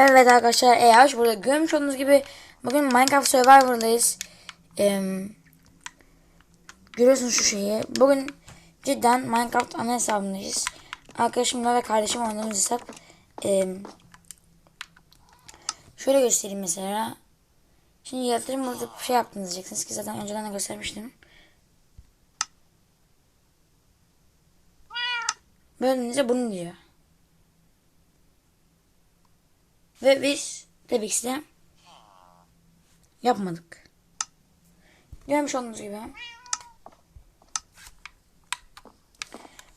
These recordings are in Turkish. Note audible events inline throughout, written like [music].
Evet arkadaşlar EH burada görmüş olduğunuz gibi bugün Minecraft Survivor'dayız. Ee, görüyorsunuz şu şeyi. Bugün cidden Minecraft ana hesabındayız. Arkadaşımla ve kardeşim oynadığımız hesap. Ee, şöyle göstereyim mesela. Şimdi yatırım burada bir şey yaptınız diyeceksiniz ki zaten önceden de göstermiştim. Bölümünüze bunu diyor. Ve biz tabii ki de yapmadık. Görmüş olduğunuz gibi.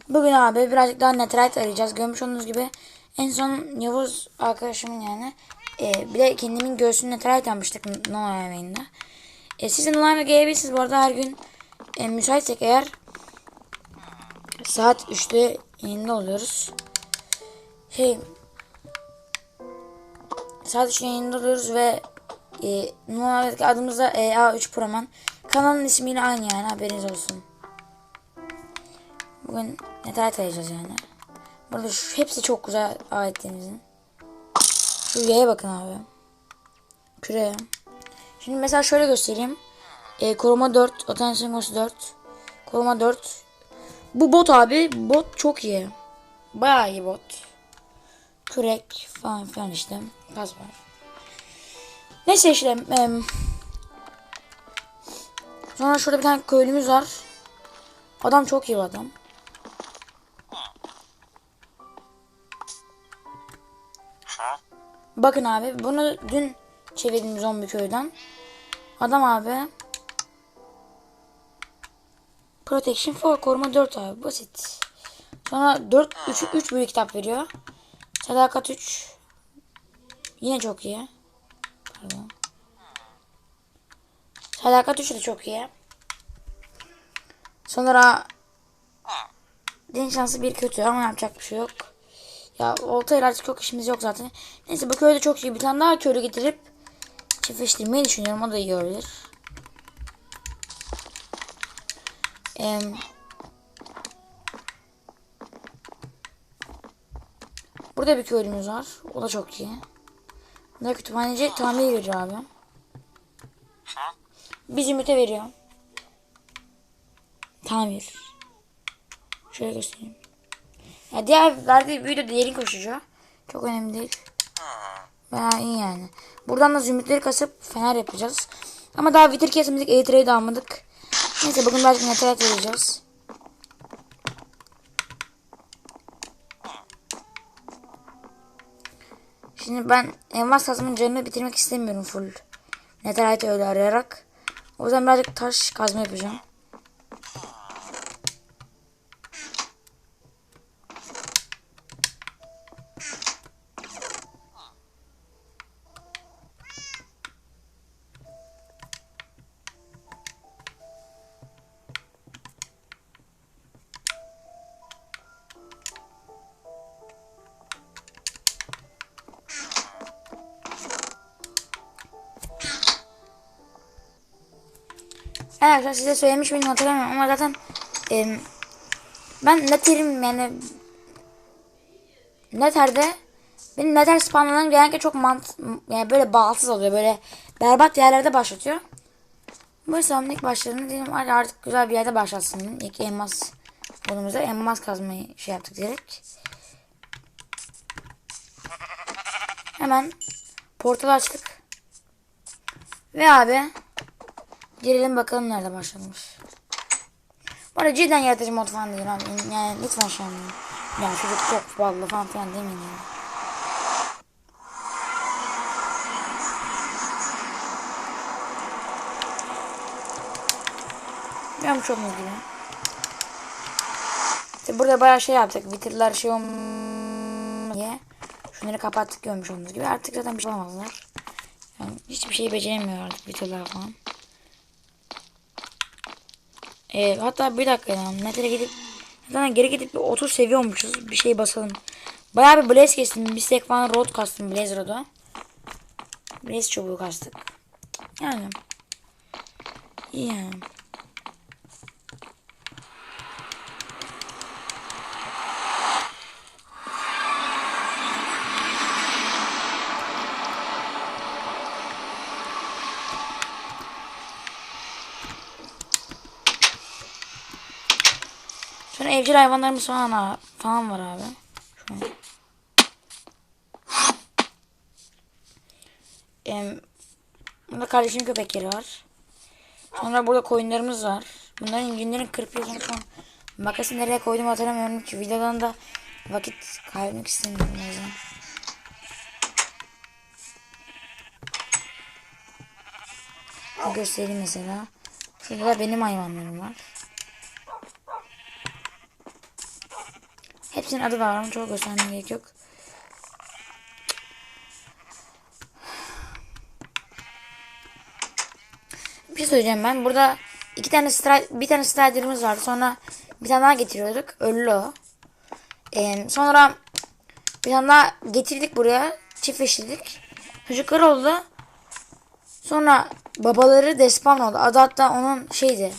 Bugün abi birazcık daha netherite arayacağız. Görmüş olduğunuz gibi en son Yavuz arkadaşımın yani e, bir de kendimin göğsünü netherite yapmıştık normal yemeğinde. E, siz de normal gelebilirsiniz bu arada her gün e, müsaitsek eğer saat 3'te yayında oluyoruz. Şey saat 3'te yayında oluyoruz ve e, numaradaki adımız da EA3 Proman. Kanalın ismiyle aynı yani haberiniz olsun. Bugün neler arayacağız yani. Burada şu, hepsi çok güzel aletlerimizin. Şu Y'ye bakın abi. Küreye. Şimdi mesela şöyle göstereyim. E, koruma 4, Attention 4. Koruma 4. Bu bot abi. Bot çok iyi. Bayağı iyi bot. Kürek falan filan işte. Gaz var. Neyse işte. em, sonra şurada bir tane köylümüz var. Adam çok iyi bir adam. Bakın abi bunu dün çevirdim zombi köyden. Adam abi. Protection 4 koruma 4 abi basit. Sonra 4 3 3 büyük kitap veriyor. Sadakat 3. Yine çok iyi. Pardon. Sadakat 3 de çok iyi. Sonra din şansı bir kötü ama yapacak bir şey yok. Ya oltayla artık çok işimiz yok zaten. Neyse bu köyde çok iyi. Bir tane daha köylü getirip çiftleştirmeyi düşünüyorum. O da iyi olabilir. Eee Burada bir köylümüz var. O da çok iyi. Burada kütüphaneci tamir veriyor abi. Bir zümrüte veriyor. Tamir. Şöyle göstereyim. Ya diğer verdiği büyü de derin koşucu. Çok önemli değil. Bayağı iyi yani. Buradan da zümrütleri kasıp fener yapacağız. Ama daha vitir kesmedik. E-Trade'i de almadık. Neyse bugün birazcık netrate vereceğiz. Şimdi ben envas kazmanın canını bitirmek istemiyorum full. Netherite öyle arayarak. O yüzden birazcık taş kazma yapacağım. Evet arkadaşlar size söylemiş miydim hatırlamıyorum ama zaten e, ben Nether'im yani Nether'de benim Nether spawnlarım genellikle çok mant yani böyle bağımsız oluyor böyle berbat yerlerde başlatıyor. Bu hesabın ilk başladığında dedim artık güzel bir yerde başlatsın dedim. İlk elmas bulduğumuzda elmas kazmayı şey yaptık direkt. Hemen portal açtık. Ve abi Girelim bakalım nerede başlamış. Bu cidden yaratıcı mod falan değil abi. Yani lütfen an. Yani çocuk çok ballı falan filan demeyin yani. Görmüş olduğunuz gibi. İşte burada bayağı şey yaptık. Vitirler şey diye. Şunları kapattık görmüş olduğunuz gibi. Artık zaten bir şey yapamazlar. Yani hiçbir şeyi beceremiyor artık vitirler falan. Ee, hatta bir dakika ya. Nether'e gidip zaten geri gidip bir 30 seviyormuşuz. Bir şey basalım. Bayağı bir blaze kestim. Bir stack falan rod kastım blaze rod'a. Blaze çubuğu kastık. Yani. İyi yani. evcil hayvanlarımız falan, falan var abi. An. Em, burada kardeşim köpekleri var. Sonra burada koyunlarımız var. Bunların günlerin kırıp yazını şu an makası nereye koydum hatırlamıyorum ki. Videodan da vakit kaybetmek istemiyorum o yüzden. Göstereyim mesela. Şurada da benim hayvanlarım var. Hepsinin adı var ama çok göstermeye gerek yok. Bir şey söyleyeceğim ben. Burada iki tane bir tane strider'ımız vardı. Sonra bir tane daha getiriyorduk. Ölü o. Ee, sonra bir tane daha getirdik buraya. Çiftleştirdik. Çocuklar oldu. Sonra babaları despan oldu. Adı hatta onun şeydi.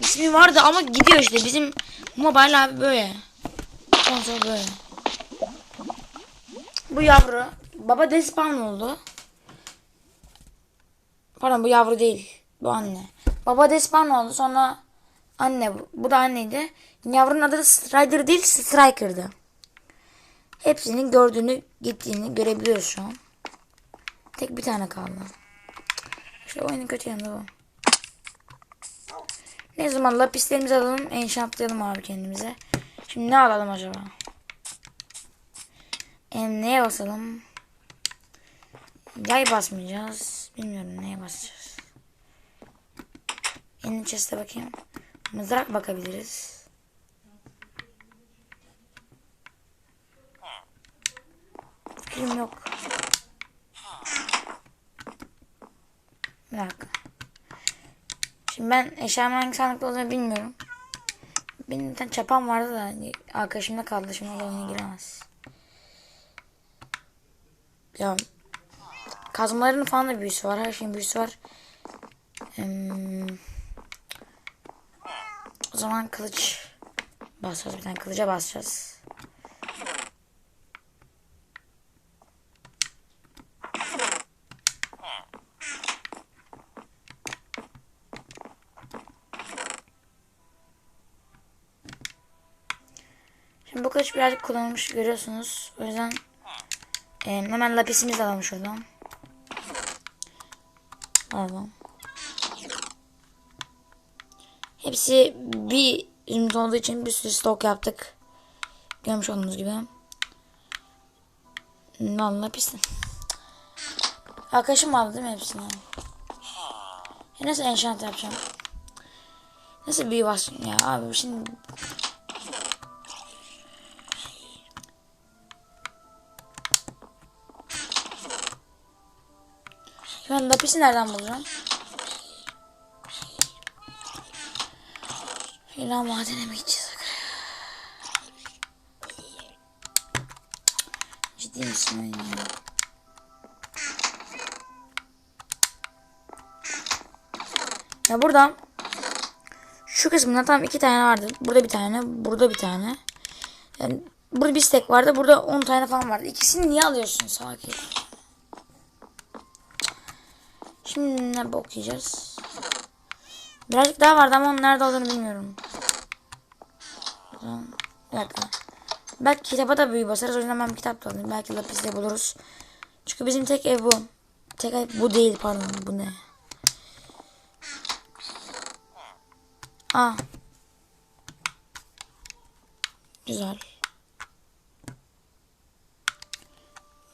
İsmi vardı ama gidiyor işte. Bizim mobile abi böyle. Böyle. Bu yavru. Baba despan oldu. Pardon bu yavru değil. Bu anne. Baba despan oldu. Sonra anne bu. Bu da anneydi. Yavrunun adı Strider değil Striker'dı. Hepsinin gördüğünü gittiğini görebiliyoruz şu an. Tek bir tane kaldı. İşte oyunun kötü yanı bu. Ne zaman lapislerimizi alalım. Enchantlayalım abi kendimize. Şimdi ne alalım acaba? E, neye basalım? Yay basmayacağız. Bilmiyorum neye basacağız. En chest'e bakayım. Mızrak bakabiliriz. Fikrim yok. Bir dakika. Şimdi ben eşyamın hangi sandıkta olduğunu bilmiyorum. Benim tane çapam vardı da hani arkadaşımda kaldı. Şimdi oraya giremez. Ya kazmaların falan da büyüsü var. Her şeyin büyüsü var. Hmm. O zaman kılıç basacağız. Bir tane kılıca basacağız. Birazcık kullanılmış görüyorsunuz. O yüzden e, hemen lapisimizi alalım şuradan. Alalım. Hepsi bir ürün olduğu için bir sürü stok yaptık. Görmüş olduğunuz gibi. Lan lapis. Arkadaşım aldı değil mi hepsini? Ya nasıl enchant yapacağım? Nasıl büyü basın ya abi şimdi Ben lapisi nereden bulacağım? İlla madene mi gideceğiz? Ciddi misin ya? Ya buradan şu kısmında tam iki tane vardı. Burada bir tane, burada bir tane. Yani burada bir stek vardı. Burada 10 tane falan vardı. İkisini niye alıyorsun sakin? Şimdi ne yiyeceğiz? Birazcık daha vardı ama onun nerede olduğunu bilmiyorum. Bir dakika. Belki kitaba da büyü basarız. O yüzden ben bir kitap da alayım. Belki lapis de buluruz. Çünkü bizim tek ev bu. Tek ev bu değil pardon. Bu ne? Aa. Güzel.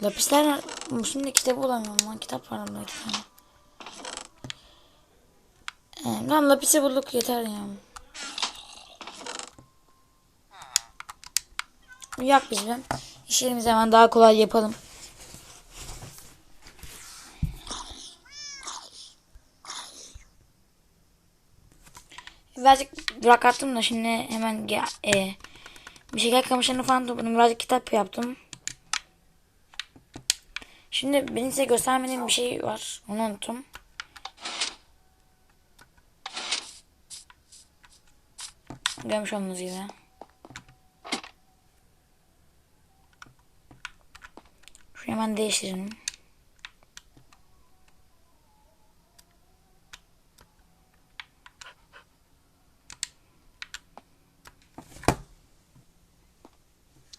Lapisler şimdi kitabı bulamıyorum lan. Kitap var orada iki. Ee, lan lapisi bulduk yeter ya. Yak bizim. İşlerimizi hemen daha kolay yapalım. Birazcık durak attım da şimdi hemen e, bir şeker kamışlarını falan topladım. Birazcık kitap yaptım. Şimdi benim size göstermediğim bir şey var. Onu unuttum. Görmüş olduğunuz gibi. Şunu hemen değiştirelim.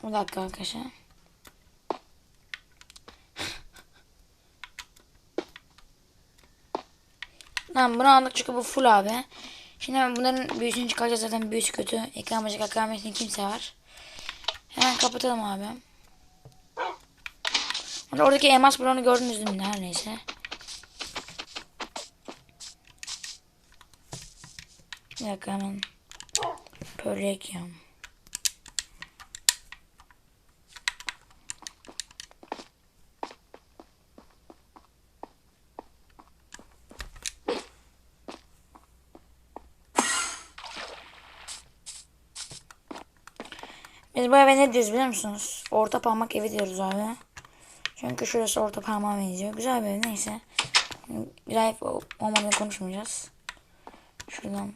Bir dakika arkadaşlar. Tamam bunu aldık çünkü bu full abi. Şimdi bunların büyüsünü çıkaracağız zaten büyüsü kötü. Ekran bacak akametini kimse var. Hemen kapatalım abi. Orada oradaki elmas bloğunu gördünüz mi? Her neyse. Bir dakika hemen. Pörek ya. Bu eve ne diyoruz biliyor musunuz? Orta parmak evi diyoruz abi. Çünkü şurası orta parmağa benziyor. Güzel bir ev neyse. Güzel olmadığını konuşmayacağız. Şuradan.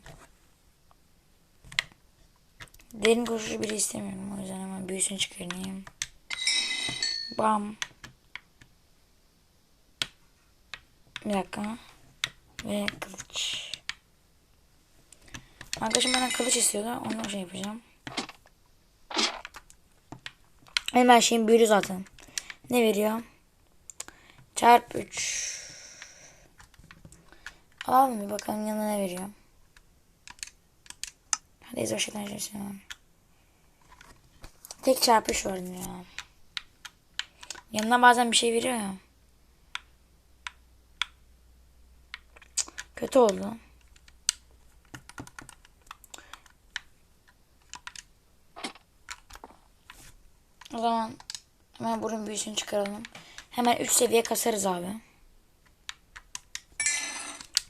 Derin koşucu biri istemiyorum. O yüzden hemen büyüsünü çıkarayım. Bam. Bir dakika. Ve kılıç. Arkadaşım benden kılıç istiyordu. Onu şey yapacağım. Her şeyim büyülü zaten. Ne veriyor? Çarp 3. Alalım bir bakalım yanına ne veriyor. Hadi izle şey istiyorum. Tek çarpı 3 var ya. Yanına bazen bir şey veriyor ya. Kötü oldu. Zaman hemen burun büyüsünü çıkaralım. Hemen 3 seviye kasarız abi.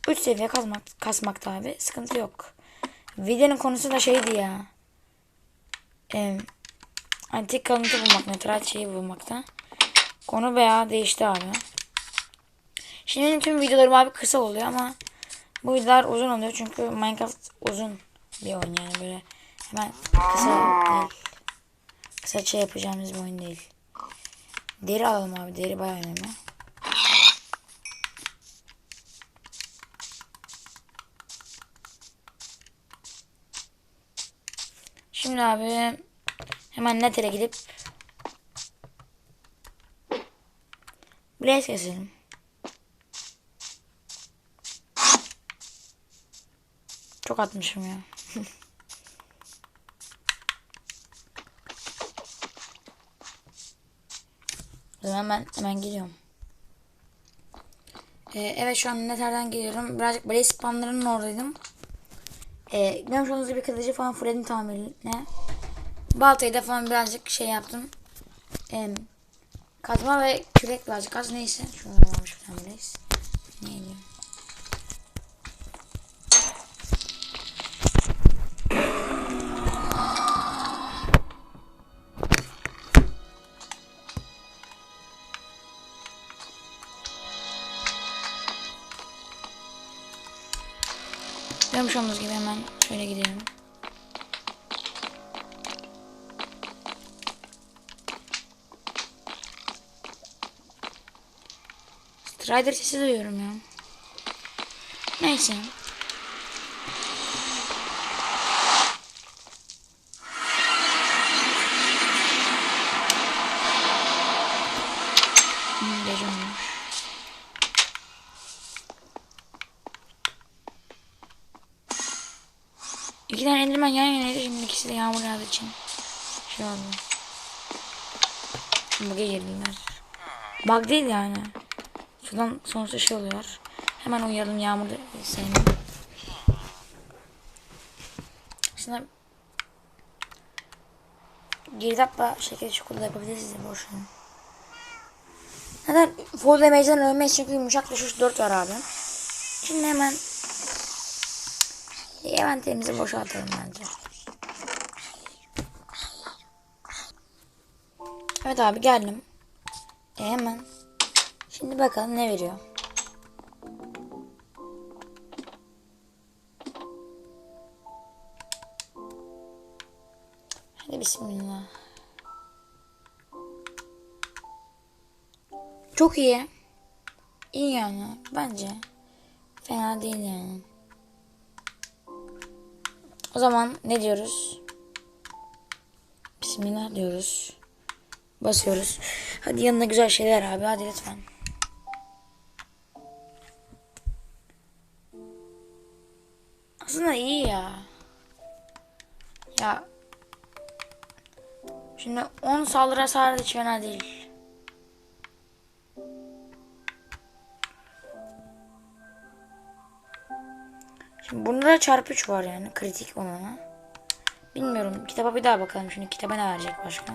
3 seviye kasmak, kasmakta abi. Sıkıntı yok. Videonun konusu da şeydi ya. Ee, antik kalıntı bulmak. Netral şeyi bulmakta. Konu bayağı değişti abi. Şimdi tüm videolarım abi kısa oluyor ama bu videolar uzun oluyor çünkü Minecraft uzun bir oyun yani böyle hemen kısa değil. Kısa şey yapacağımız bir oyun değil. Deri alalım abi. Deri bayağı önemli. Şimdi abi hemen Nether'e gidip Blaze keselim. Çok atmışım ya. [laughs] O zaman hemen geliyorum. Ee, evet şu an Nether'den geliyorum. Birazcık Blaze spamlarının oradaydım. Ee, görmüş olduğunuz gibi kılıcı falan Fred'in tamirine. Baltayı da falan birazcık şey yaptım. Ee, kazma ve kürek birazcık az neyse. Şunu Görmüş olduğunuz gibi hemen şöyle gidelim. Strider sesi duyuyorum ya. Neyse. Hmm, gece olmuş. İki tane enderman yan de yağmur yağdığı için şey oldu. Bug'a girdiler. Bug değil yani. Sudan sonuçta şey oluyor. Hemen uyuyalım yağmur sevmem. Şimdi girdapla şeker çikolata yapabiliriz de boşuna. Neden full damage'den ölmeyiz çünkü yumuşak düşüş 4 var abi. Şimdi hemen Eventlerimizi boşaltalım bence. Evet abi geldim. E hemen. Şimdi bakalım ne veriyor. Hadi bismillah. Çok iyi. İyi yani bence. Fena değil yani. O zaman ne diyoruz? Bismillah diyoruz. Basıyoruz. Hadi yanına güzel şeyler abi. Hadi lütfen. Aslında iyi ya. Ya. Şimdi 10 saldırı hasarı hiç fena değil. Şimdi bunda da çarpı 3 var yani. Kritik olana. Bilmiyorum. Kitaba bir daha bakalım. Şimdi kitaba ne verecek başka?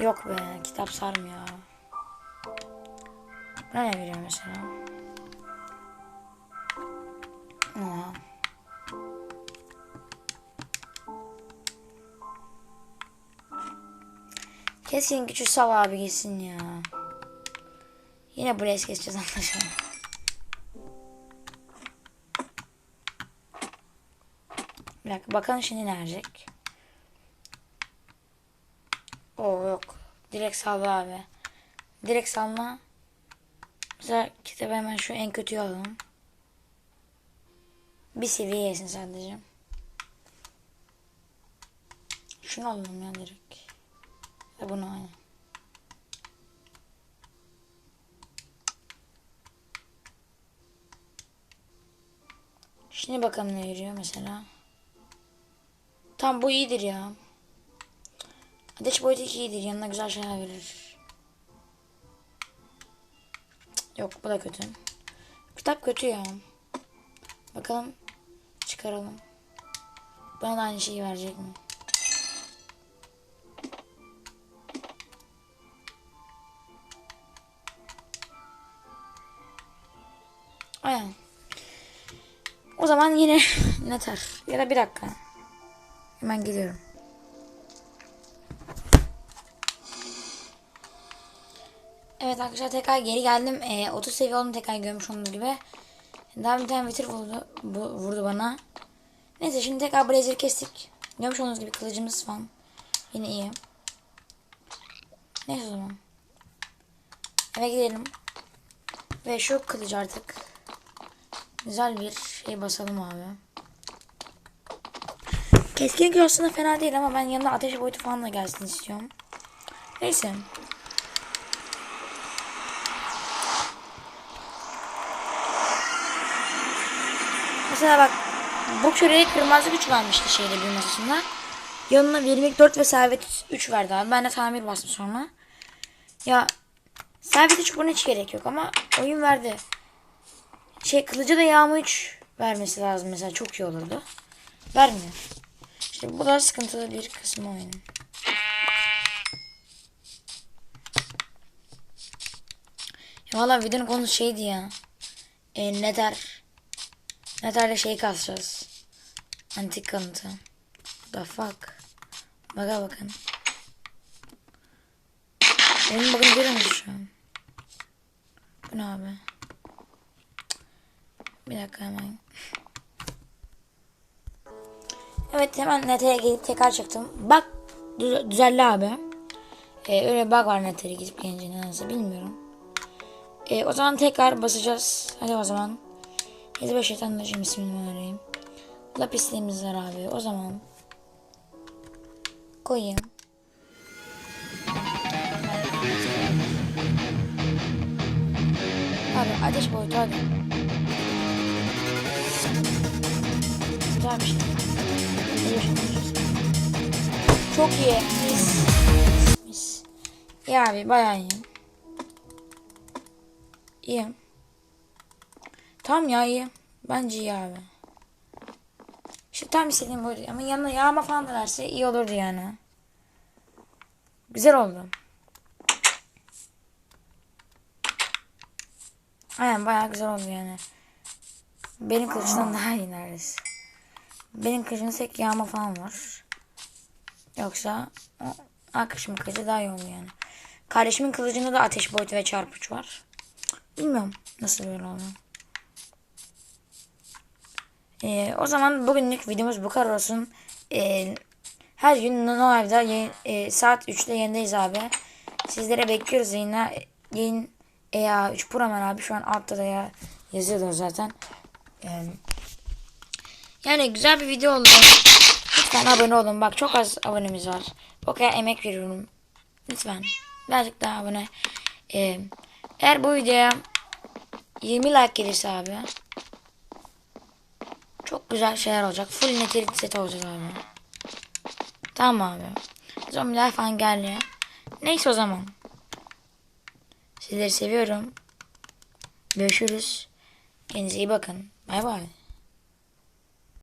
Yok be. Kitap sarmıyor. Buna ne veriyor mesela? Aa. Keskin gücü sal abi gitsin ya. Yine buraya es geçeceğiz anlaşılan. Bir dakika bakalım şimdi ne verecek. Oo yok. Direkt salla abi. Direkt salla. Mesela kitabı hemen şu en kötüyü alalım. Bir seviye yesin sadece. Şunu alalım ya direkt. Ve bunu aynı. Şimdi bakalım ne veriyor mesela. Tam bu iyidir ya. Ateş boyutu 2 iyidir. Yanına güzel şeyler verir. Yok bu da kötü. Kitap kötü ya. Bakalım çıkaralım. Bana da aynı şeyi verecek mi? Aynen. O zaman yine [laughs] yeter. Ya da bir dakika. Hemen gidiyorum. Evet arkadaşlar tekrar geri geldim. Ee, 30 seviye oldum tekrar görmüş olduğunuz gibi. Daha bir tane vitir vurdu, bu, vurdu bana. Neyse şimdi tekrar blazer kestik. Görmüş olduğunuz gibi kılıcımız falan. Yine iyi. Neyse o zaman. Eve gidelim. Ve şu kılıcı artık güzel bir şey basalım abi. Keskin aslında fena değil ama ben yanında ateş boyutu falan da gelsin istiyorum. Neyse. Mesela bak bu küreye kırmızı güç vermişti şeyde bir masasında. Yanına 24 ve servet 3 verdi abi. Ben de tamir bastım sonra. Ya servet 3 buna hiç gerek yok ama oyun verdi. Şey kılıcı da yağma 3 vermesi lazım mesela çok iyi olurdu. Vermiyor. İşte bu da sıkıntılı bir kısmı oyunun. Valla videonun konusu şeydi ya. E, Nether. Nether'le şey kasacağız. Antik kanıtı. The fuck. Baka bakın. Benim bakın görüyor şu? Bu ne abi? Bir dakika hemen. Evet hemen Nether'e gidip tekrar çıktım. Bak düz- abi. Ee, öyle bug var Nether'e gidip gelince nedense bilmiyorum. Ee, o zaman tekrar basacağız. Hadi o zaman. 75 şeytanlaşım ismini arayayım. Lapisliğimiz var abi. O zaman koyayım. Abi ateş boyutu hadi. Güzel bir şey. Çok iyi. Mis. Mis. İyi abi bayağı iyi. İyi. Tam ya iyi. Bence iyi abi. İşte tam istediğim buydu. Ama yanına yağma falan da verse iyi olurdu yani. Güzel oldu. Aynen bayağı güzel oldu yani. Benim kılıçtan daha iyi neredeyse. Benim kılıcımda tek yağma falan var. Yoksa o arkadaşımın kılıcı daha iyi oldu yani. Kardeşimin kılıcında da ateş boyutu ve çarpıç var. Bilmiyorum nasıl böyle oldu. Ee, o zaman bugünlük videomuz bu kadar olsun. Ee, her gün Noel'da yayın, e, saat 3'te yayındayız abi. Sizlere bekliyoruz yayına. Yayın EA3 Proman abi şu an altta da ya yazıyorlar zaten. Yani, yani güzel bir video oldu. Lütfen abone olun. Bak çok az abonemiz var. O kadar emek veriyorum. Lütfen. Birazcık daha abone. Ee, eğer bu videoya 20 like gelirse abi. Çok güzel şeyler olacak. Full nitelik set olacak abi. Tamam abi. Zombiler falan gelmiyor. Neyse o zaman. Sizleri seviyorum. Görüşürüz. Kendinize iyi bakın. Bay bay.